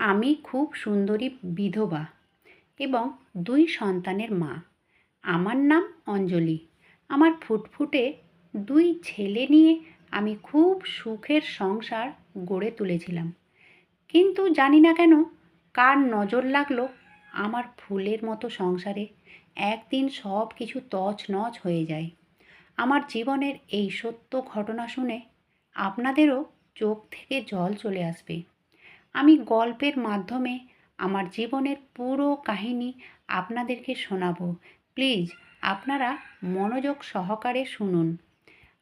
আমি খুব সুন্দরী বিধবা এবং দুই সন্তানের মা। আমার নাম অঞ্জলি। আমার ফুটফুটে দুই ছেলে নিয়ে আমি খুব সুখের সংসার গড়ে তুলেছিলাম। কিন্তু জানি না কেন কার নজর লাগল আমার ফুলের মতো সংসারে। একদিন সব কিছু তছনছ হয়ে যায়। আমার জীবনের এই সত্য ঘটনা শুনে আপনাদেরও চোখ থেকে জল চলে আসবে। আমি গল্পের মাধ্যমে আমার জীবনের পুরো কাহিনী আপনাদেরকে শোনাবো। প্লিজ, আপনারা মনোযোগ সহকারে শুনুন।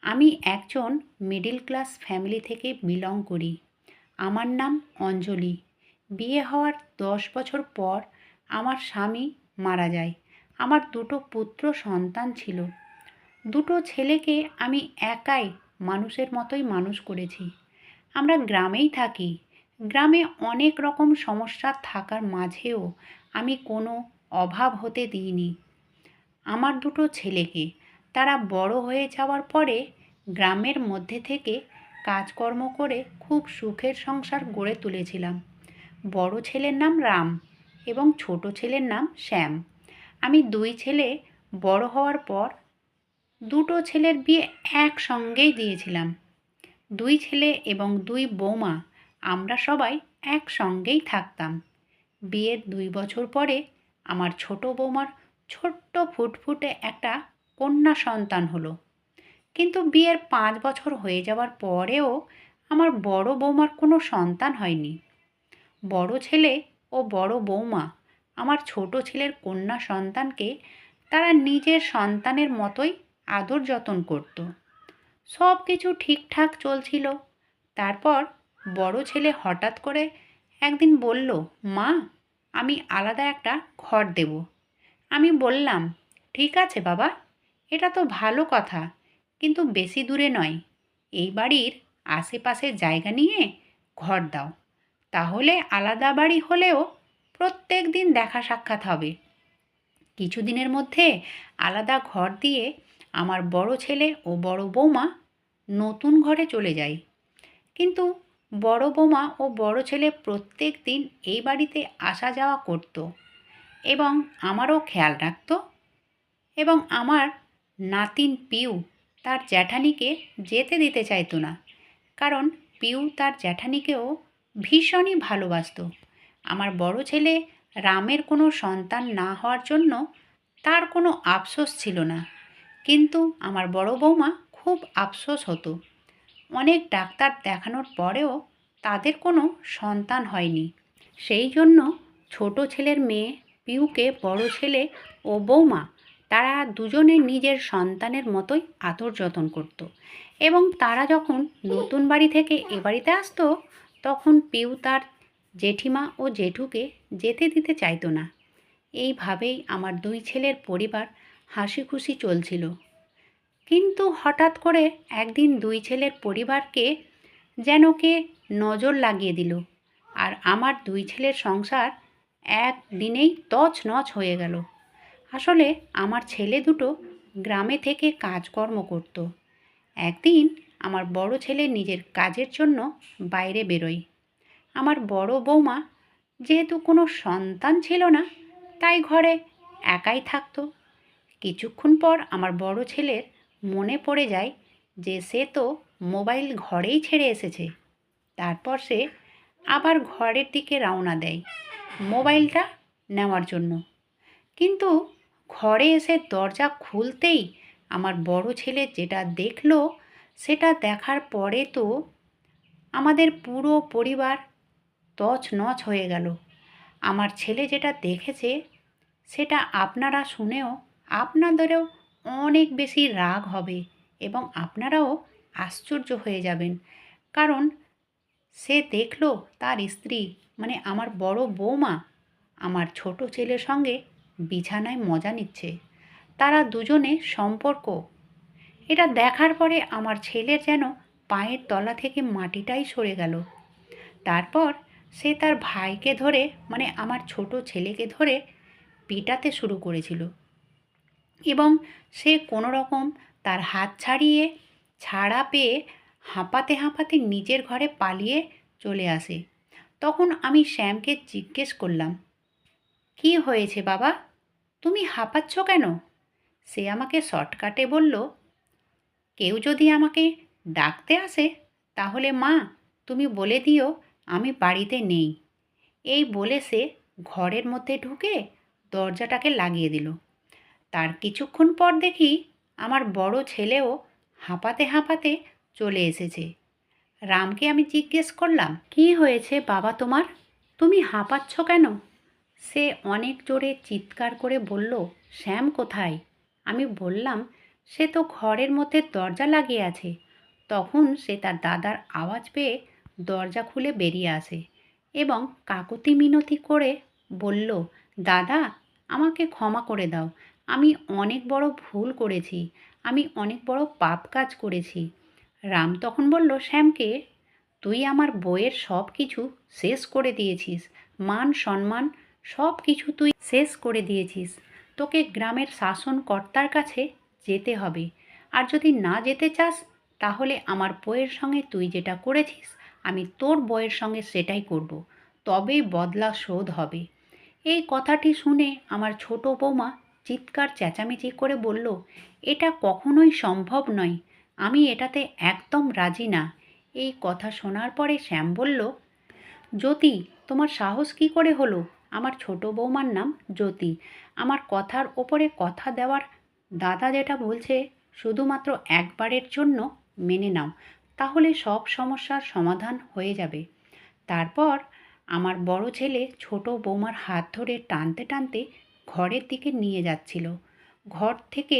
আমি একজন মিডিল ক্লাস ফ্যামিলি থেকে বিলং করি। আমার নাম অঞ্জলি। বিয়ে হওয়ার দশ বছর পর আমার স্বামী মারা যায়। আমার দুটো পুত্র সন্তান ছিল। দুটো ছেলেকে আমি একাই মানুষের মতোই মানুষ করেছি। আমরা গ্রামেই থাকি। গ্রামে অনেক রকম সমস্যা থাকার মাঝেও আমি কোনো অভাব হতে দিইনি। আমার দুটো ছেলেকে, তারা বড় হয়ে যাওয়ার পরে গ্রামের মধ্যে থেকে কাজকর্ম করে খুব সুখের সংসার গড়ে তুলেছিলাম। বড় ছেলের নাম রাম এবং ছোট ছেলের নাম শ্যাম। আমি দুই ছেলে বড় হওয়ার পর দুটো ছেলের বিয়ে একসঙ্গেই দিয়েছিলাম। দুই ছেলে এবং দুই বৌমা আমরা সবাই একসঙ্গেই থাকতাম। বিয়ের দুই বছর পরে আমার ছোট বৌমার ছোট্ট ফুটফুটে একটা কন্যা সন্তান হলো। কিন্তু বিয়ের পাঁচ বছর হয়ে যাওয়ার পরেও আমার বড় বৌমার কোনো সন্তান হয়নি। বড় ছেলে ও বড় বৌমা আমার ছোট ছেলের কন্যা সন্তানকে তারা নিজের সন্তানের মতোই আদর যতন করতো। সব কিছু ঠিকঠাক চলছিল। তারপর বড় ছেলে হঠাৎ করে একদিন বলল, মা, আমি আলাদা একটা ঘর দেব। আমি বললাম, ঠিক আছে বাবা, এটা তো ভালো কথা, কিন্তু বেশি দূরে নয়। এই বাড়ির আশেপাশে জায়গা নিয়ে ঘর দাও। তাহলে আলাদা বাড়ি হলেও প্রত্যেক দিন দেখা সাক্ষাৎ হবে। কিছুদিনের মধ্যে আলাদা ঘর দিয়ে আমার বড় ছেলে ও বড় বৌমা নতুন ঘরে চলে যায়। কিন্তু বড় বৌমা ও বড় ছেলে প্রত্যেক দিন এই বাড়িতে আসা যাওয়া করত এবং আমারও খেয়াল রাখত এবং আমার নাতিন পিউ তার জ্যাঠানিকে যেতে দিতে চাইতো না। কারণ পিউ তার জ্যাঠানিকেও ভীষণই ভালোবাসত। আমার বড় ছেলে রামের কোনো সন্তান না হওয়ার জন্য তার কোনো আফসোস ছিল না। কিন্তু আমার বড় বৌমা খুব আফসোস হতো। অনেক ডাক্তার দেখানোর পরেও তাদের কোনো সন্তান হয়নি। সেই জন্য ছোট ছেলের মেয়ে, পিউকে বড় ছেলে ও বৌমা, তারা দুজনে নিজের সন্তানের মতোই আদর যতন করত। এবং তারা যখন নতুন বাড়ি থেকে এ বাড়িতে আসতো, তখন পিউ তার জেঠিমা ও জেঠুকে যেতে দিতে চাইতো না। এইভাবেই আমার দুই ছেলের পরিবার হাসি খুশি চলছিল। কিন্তু হঠাৎ করে একদিন দুই ছেলের পরিবারকে যেন কে নজর লাগিয়ে দিল আর আমার দুই ছেলের সংসার একদিনেই তছনছ হয়ে গেল। আসলে আমার ছেলে দুটো গ্রামে থেকে কাজকর্ম করত। একদিন আমার বড় ছেলে নিজের কাজের জন্য বাইরে বেরোয়। আমার বড় বৌমা যেহেতু কোনো সন্তান ছিল না, তাই ঘরে একাই থাকতো। কিছুক্ষণ পর আমার বড় ছেলের মনে পড়ে যায় যে সে তো মোবাইল ঘরেই ছেড়ে এসেছে। তারপর সে আবার ঘরের দিকে রওনা দেয় মোবাইলটা নেওয়ার জন্য। কিন্তু ঘরে এসে দরজা খুলতেই আমার বড় ছেলে যেটা দেখল, সেটা দেখার পরে তো আমাদের পুরো পরিবার তছনছ হয়ে গেল। আমার ছেলে যেটা দেখেছে, সেটা আপনারা শুনেও, আপনাদেরও অনেক বেশি রাগ হবে এবং আপনারাও আশ্চর্য হয়ে যাবেন। কারণ সে দেখল তার স্ত্রী মানে আমার বড় বৌমা, আমার ছোট ছেলের সঙ্গে বিছানায় মজা নিচ্ছে। তারা দুজনে সম্পর্ক। এটা দেখার পরে আমার ছেলের যেন পায়ের তলা থেকে মাটিটাই সরে গেল। তারপর সে তার ভাইকে ধরে মানে আমার ছোট ছেলেকে ধরে পিটাতে শুরু করেছিল। এবং সে কোনো রকম তার হাত ছাড়িয়ে ছাড়া পেয়ে হাঁপাতে হাঁপাতে নিজের ঘরে পালিয়ে চলে আসে। তখন আমি শ্যামকে জিজ্ঞেস করলাম, কি হয়েছে বাবা? তুমি হাঁপাচ্ছ কেন? সে আমাকে শর্টকাটে বলল, কেউ যদি আমাকে ডাকতে আসে, তাহলে মা, তুমি বলে দিও আমি বাড়িতে নেই। এই বলে সে ঘরের মধ্যে ঢুকে দরজাটাকে লাগিয়ে দিল। তার কিছুক্ষণ পর দেখি আমার বড় ছেলেও হাঁপাতে হাঁপাতে চলে এসেছে। রামকে আমি জিজ্ঞেস করলাম, কি হয়েছে বাবা তোমার? তুমি হাঁপাচ্ছ কেন? সে অনেক জোরে চিৎকার করে বলল, শ্যাম কোথায়? আমি বললাম, সে তো ঘরের মধ্যে দরজা লাগিয়ে আছে। তখন সে তার দাদার আওয়াজ পেয়ে দরজা খুলে বেরিয়ে আসে এবং কাকুতি মিনতি করে বলল, দাদা, আমাকে ক্ষমা করে দাও। আমি অনেক বড় ভুল করেছি। আমি অনেক বড় পাপ কাজ করেছি। রাম তখন বলল, শ্যামকে, তুই আমার বইয়ের সব কিছু শেষ করে দিয়েছিস। মান, সম্মান, সব কিছু তুই শেষ করে দিয়েছিস। তোকে গ্রামের শাসনকর্তার কাছে যেতে হবে। আর যদি না যেতে চাস, তাহলে আমার বইয়ের সঙ্গে তুই যেটা করেছিস, আমি তোর বইয়ের সঙ্গে সেটাই করব। তবেই বদলা শোধ হবে। এই কথাটি শুনে আমার ছোট বৌমা চিৎকার চেঁচামেচি করে বলল, এটা কখনোই সম্ভব নয়। আমি এটাতে একদম রাজি না। এই কথা শোনার পরে শ্যাম বলল, জ্যোতি, তোমার সাহস কি করে হলো? আমার ছোট বৌমার নাম জ্যোতি। আমার কথার ওপরে কথা দেওয়ার দাদা যেটা বলছে, শুধুমাত্র একবারের জন্য মেনে নাও, তাহলে সব সমস্যার সমাধান হয়ে যাবে। তারপর আমার বড় ছেলে ছোট বৌমার হাত ধরে টানতে টানতে ঘরের দিকে নিয়ে যাচ্ছিল। ঘর থেকে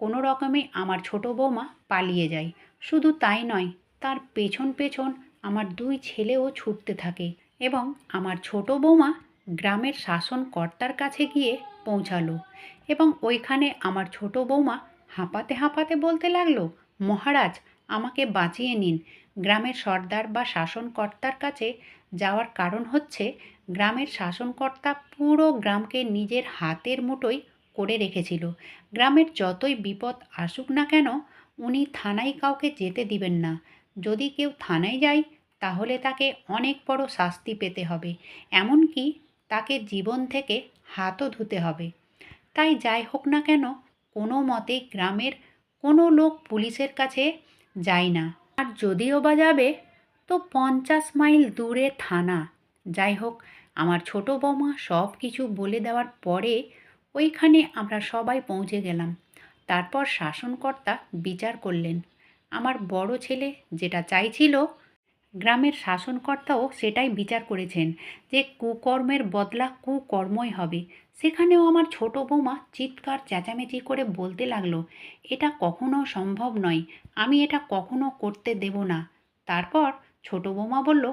কোনো রকমে আমার ছোট বৌমা পালিয়ে যায়। শুধু তাই নয়, তার পেছন পেছন আমার দুই ছেলেও ছুটতে থাকে এবং আমার ছোট বৌমা গ্রামের শাসনকর্তার কাছে গিয়ে পৌঁছালো এবং ওইখানে আমার ছোট বৌমা হাঁপাতে হাঁপাতে বলতে লাগল, মহারাজ, আমাকে বাঁচিয়ে নিন। গ্রামের সর্দার বা শাসনকর্তার কাছে যাওয়ার কারণ হচ্ছে গ্রামের শাসনকর্তা পুরো গ্রামকে নিজের হাতের মুঠোয় করে রেখেছিল। গ্রামের যতই বিপদ আসুক না কেন, উনি থানায় কাউকে যেতে দিবেন না। যদি কেউ থানায় যায়, তাহলে তাকে অনেক বড় শাস্তি পেতে হবে। এমনকি তাকে জীবন থেকে হাতও ধুতে হবে। তাই যাই হোক না কেন, কোনো মতে গ্রামের কোনো লোক পুলিশের কাছে যায় না। আর যদিও বা যাবে, তো পঞ্চাশ মাইল দূরে থানা। যাই হোক আমার ছোট বৌমা সব কিছু বলে দেওয়ার পরে ওইখানে আমরা সবাই পৌঁছে গেলাম। তারপর শাসনকর্তা বিচার করলেন। আমার বড় ছেলে যেটা চাইছিল, গ্রামের শাসনকর্তাও সেটাই বিচার করেছেন যে কুকর্মের বদলা কুকর্মই হবে। সেখানেও আমার ছোট বৌমা চিৎকার, চেঁচামেচি করে বলতে লাগল, এটা কখনো সম্ভব নয়। আমি এটা কখনো করতে দেব না। তারপর ছোট বৌমা বলল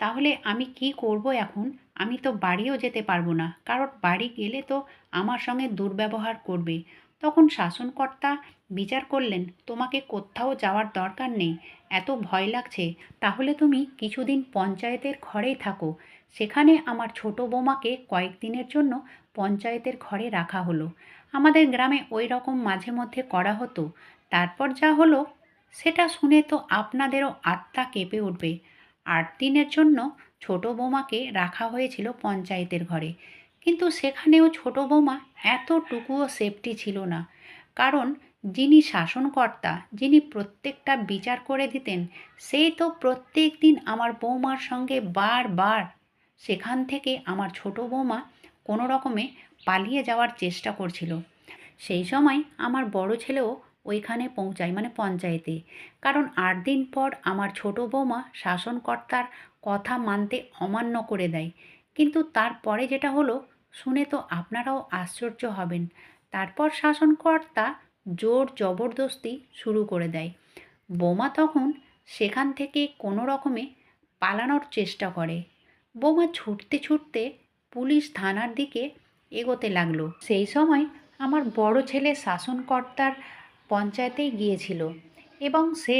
তাহলে আমি কি করব এখন? আমি তো বাড়িও যেতে পারব না। কারণ বাড়ি গেলে তো আমার সঙ্গে দুর্ব্যবহার করবে। তখন শাসনকর্তা বিচার করলেন, তোমাকে কোথাও যাওয়ার দরকার নেই। এত ভয় লাগছে। তাহলে তুমি কিছুদিন পঞ্চায়েতের ঘরেই থাকো। সেখানে আমার ছোট বৌমাকে কয়েকদিনের জন্য পঞ্চায়েতের ঘরে রাখা হলো। আমাদের গ্রামে ওই রকম মাঝে মধ্যে করা হতো। তারপর যা হলো, সেটা শুনে তো আপনাদেরও আত্মা কেঁপে উঠবে। আট দিনের জন্য ছোট বৌমাকে রাখা হয়েছিল পঞ্চায়েতের ঘরে। কিন্তু সেখানেও ছোট বৌমা এতটুকুও সেফটি ছিল না। কারণ যিনি শাসনকর্তা, যিনি প্রত্যেকটা বিচার করে দিতেন, সেই তো প্রত্যেক দিন আমার বৌমার সঙ্গে বারবার সেখান থেকে আমার ছোট বৌমা কোনো রকমে পালিয়ে যাওয়ার চেষ্টা করছিল। সেই সময় আমার বড় ছেলেও ওইখানে পৌঁছায় মানে পঞ্চায়েতে। কারণ আট দিন পর আমার ছোট বৌমা শাসনকর্তার কথা মানতে অমান্য করে দেয়। কিন্তু তারপরে যেটা হলো, শুনে তো আপনারাও আশ্চর্য হবেন। তারপর শাসনকর্তা জোর জবরদস্তি শুরু করে দেয়। বোমা তখন সেখান থেকে কোনো রকমে পালানোর চেষ্টা করে। বোমা ছুটতে ছুটতে পুলিশ থানার দিকে এগোতে লাগল। সেই সময় আমার বড় ছেলে শাসনকর্তার পঞ্চায়েতে গিয়েছিল এবং সে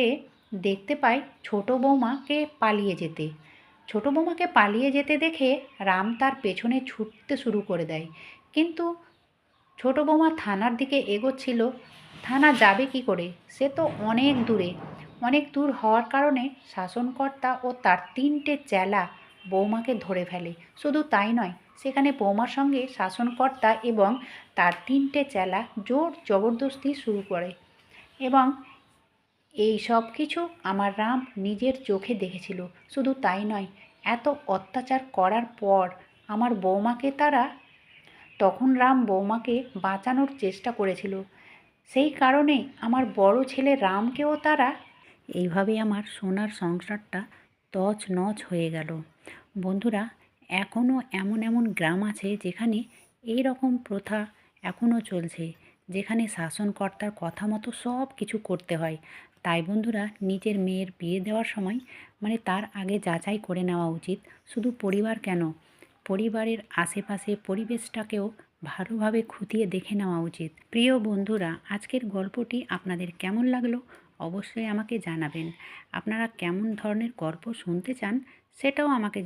দেখতে পায় ছোট বৌমাকে পালিয়ে যেতে। ছোট বৌমাকে পালিয়ে যেতে দেখে রাম তার পেছনে ছুটতে শুরু করে দেয়। কিন্তু ছোট বৌমা থানার দিকে এগোচ্ছিল। থানা যাবে কি করে? সে তো অনেক দূরে। অনেক দূর হওয়ার কারণে শাসনকর্তা ও তার তিনটে চেলা বৌমাকে ধরে ফেলে। শুধু তাই নয়, সেখানে বৌমার সঙ্গে শাসনকর্তা এবং তার তিনটে চেলা জোর জবরদস্তি শুরু করে এবং এই সব কিছু আমার রাম নিজের চোখে দেখেছিল। শুধু তাই নয়, এত অত্যাচার করার পর আমার বৌমাকে তারা, তখন রাম বৌমাকে বাঁচানোর চেষ্টা করেছিল। সেই কারণে আমার বড় ছেলে রামকেও তারা, এইভাবে আমার সোনার সংসারটা তছ নছ হয়ে গেল। বন্ধুরা এখনও এমন এমন গ্রাম আছে যেখানে এই রকম প্রথা এখনও চলছে, যেখানে শাসনকর্তার কথা মতো সব কিছু করতে হয়। তাই বন্ধুরা, নিজের মেয়ের বিয়ে দেওয়ার সময় মানে তার আগে যাচাই করে নেওয়া উচিত, শুধু পরিবার কেন? পরিবারের আশেপাশে পরিবেশটাকেও ভালোভাবে খুঁটিয়ে দেখে নেওয়া উচিত। প্রিয় বন্ধুরা, আজকের গল্পটি আপনাদের কেমন লাগল? অবশ্যই আমাকে জানাবেন। আপনারা কেমন ধরনের গল্প শুনতে চান সেটাও আমাকে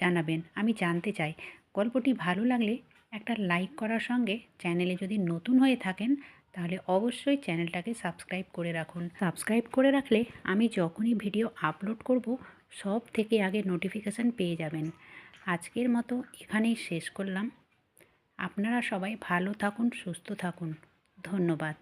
জানাবেন, আমি জানতে চাই। গল্পটি ভালো লাগলে একটা লাইক করার সঙ্গে চ্যানেলে যদি নতুন হয়ে থাকেন তাহলে অবশ্যই চ্যানেলটাকে সাবস্ক্রাইব করে রাখুন। সাবস্ক্রাইব করে রাখলে আমি যখনই ভিডিও আপলোড করব সব থেকে আগে নোটিফিকেশান পেয়ে যাবেন। আজকের মতো এখানেই শেষ করলাম। আপনারা সবাই ভালো থাকুন, সুস্থ থাকুন। ধন্যবাদ।